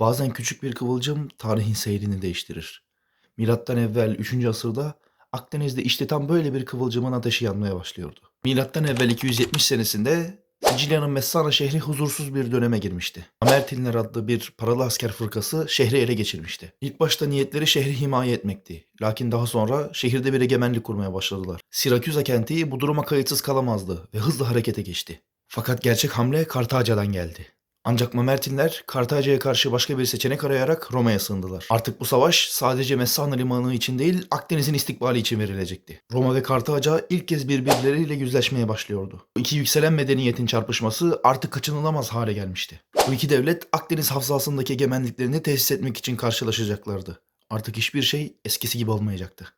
Bazen küçük bir kıvılcım tarihin seyrini değiştirir. Milattan evvel 3. asırda Akdeniz'de işte tam böyle bir kıvılcımın ateşi yanmaya başlıyordu. Milattan evvel 270 senesinde Sicilya'nın Messana şehri huzursuz bir döneme girmişti. Amertinler adlı bir paralı asker fırkası şehri ele geçirmişti. İlk başta niyetleri şehri himaye etmekti. Lakin daha sonra şehirde bir egemenlik kurmaya başladılar. Siraküza kenti bu duruma kayıtsız kalamazdı ve hızla harekete geçti. Fakat gerçek hamle Kartaca'dan geldi. Ancak Mamertinler Kartaca'ya karşı başka bir seçenek arayarak Roma'ya sığındılar. Artık bu savaş sadece Messana limanı için değil Akdeniz'in istikbali için verilecekti. Roma ve Kartaca ilk kez birbirleriyle yüzleşmeye başlıyordu. Bu iki yükselen medeniyetin çarpışması artık kaçınılamaz hale gelmişti. Bu iki devlet Akdeniz havzasındaki egemenliklerini tesis etmek için karşılaşacaklardı. Artık hiçbir şey eskisi gibi olmayacaktı.